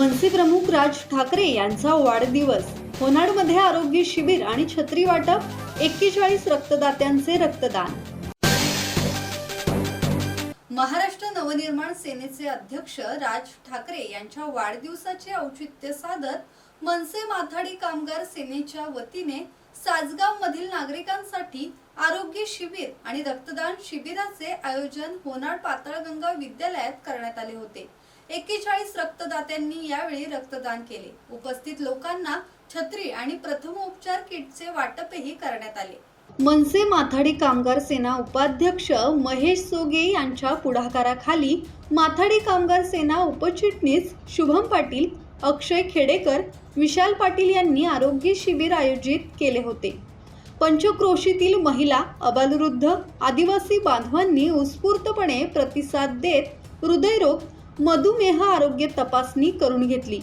मनसे प्रमुख राज ठाकरे यांचा वाढदिवस. होनाडमध्ये आरोग्य शिबिर आणि छत्री वाटप? एक्केचाळीस रक्तदात्यांचे रक्तदान. महाराष्ट्र नवनिर्माण सेनेचे अध्यक्ष राज ठाकरे यांच्या वाढदिवसाचे औचित्य साधत मनसे माथाडी कामगार सेनेच्या वतीने साजगाव मधील नागरिकांसाठी आरोग्य शिबिर आणि रक्तदान शिबिराचे आयोजन होनाड पाताळगंगा विद्यालयात करण्यात आले होते. एक्केचाळीस रक्तदात्यांनी यावेळी रक्तदान केले. उपस्थित लोकांना छत्री आणि प्रथमोपचार किटचे वाटपही करण्यात आले. मनसे माथाडी कामगार सेना उपाध्यक्ष महेश सोगे यांच्या पुढाकाराखाली माथाडी कामगार सेना उपचिटणीस शुभम पाटील अक्षय खेडेकर विशाल पाटील यांनी आरोग्य शिबिर आयोजित केले होते. पंचक्रोशीतील महिला अबालवृद्ध आदिवासी बांधवांनी उत्स्फूर्तपणे प्रतिसाद देत हृदयरोग मधुमेह आरोग्य तपासणी करून घेतली.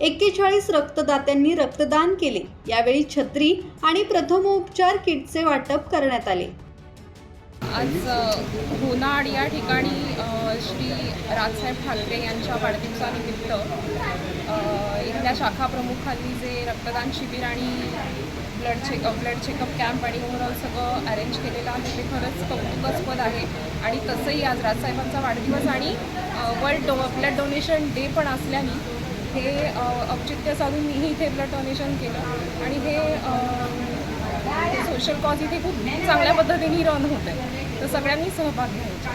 एक्केचाळीस रक्तदात्यांनी रक्तदान केले. यावेळी छत्री आणि प्रथमोपचार किटचे वाटप करण्यात आले. आज होनाड या ठिकाणी श्री राजसाहेब ठाकरे यांच्या वाढदिवसानिमित्त इथल्या शाखा प्रमुखांनी जे रक्तदान शिबिर आणि blood check blood checkup camp आणि ओव्हरऑल सगळं अरेंज केलेलं आहे खरंच कौतुकास्पद आहे. आणि तसंही आज राजसाहेबांचा वाढदिवस आणि वर्ल्ड डो ब्लड डोनेशन डे पण असल्याने हे औचित्य साधून मीही इथे ब्लड डोनेशन केलं. आणि हे सोशल कॉज इथे खूप चांगल्या पद्धतीने रन होत आहे तर सगळ्यांनी सहभाग घ्यायचा.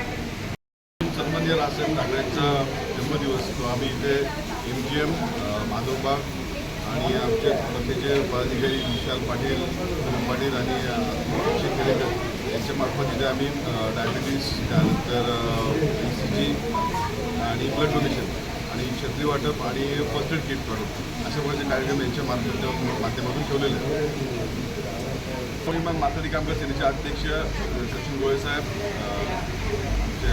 सन्मान्य राजसाहेब ठाकरेंचा जन्मदिवस तो आम्ही इथे एम जी एम माधवबाग आणि आमचे मनसेचे पदाधिकारी विशाल पाटील पाटील आणि अक्षय तिथे आम्ही डायबिटीस त्यानंतर ई सी जी आणि ब्लड डोनेशन आणि छत्री वाटप आणि फर्स्ट एड किट वाटप अशा प्रकारचे कार्यक्रम यांच्या माध्यमातून माध्यमातून ठेवलेले आहेत. परिमाण माथाडी कामगार सेनेचे अध्यक्ष सचिन गोळे साहेब आमचे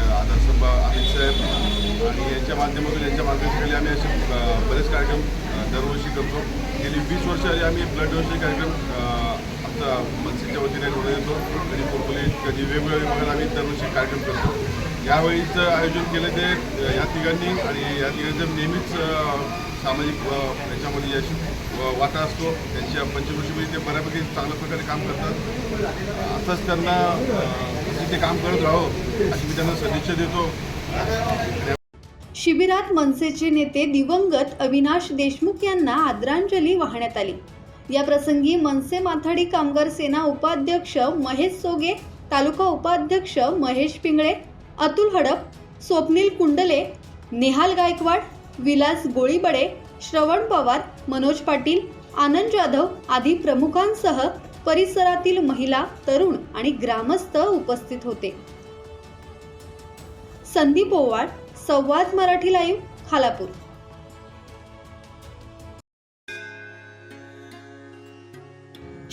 अमित साहेब आणि यांच्या माध्यमातून यांच्या मार्गदर्शनाखाली आम्ही असे बरेच कार्यक्रम दरवर्षी करतो. गेली वीस वर्ष आधी आम्ही ब्लड डोनेशन कार्यक्रम मनसेच्या वतीने निवडून येतो. कधी पोर्टोली कधी वेगवेगळ्या विभागात आम्ही दरवर्षी कार्यक्रम करतो. यावेळीचं आयोजन केलं ते या तिघांनी आणि या तिघांचं नेहमीच सामाजिक याच्यामध्ये याशी वाटा असतो. त्यांच्या पंचवर्षीमध्ये ते बऱ्यापैकी चांगल्या प्रकारे काम करतात. असंच त्यांना तिथे ते काम करत राहो अशी मी त्यांना सदिच्छा देतो. शिबिरात मनसेचे नेते दिवंगत अविनाश देशमुख यांना आदरांजली वाहण्यात आली. या प्रसंगी मनसे माथाडी कामगार सेना उपाध्यक्ष महेश सोगे तालुका उपाध्यक्ष महेश पिंगळे अतुल हडप स्वप्नील कुंडले नेहाल गायकवाड विलास गोळीबडे श्रवण पवार मनोज पाटील आनंद जाधव आदी प्रमुखांसह परिसरातील महिला तरुण आणि ग्रामस्थ उपस्थित होते. संदीप ओवाळ संवाद मराठी लाईव्ह खालापूर.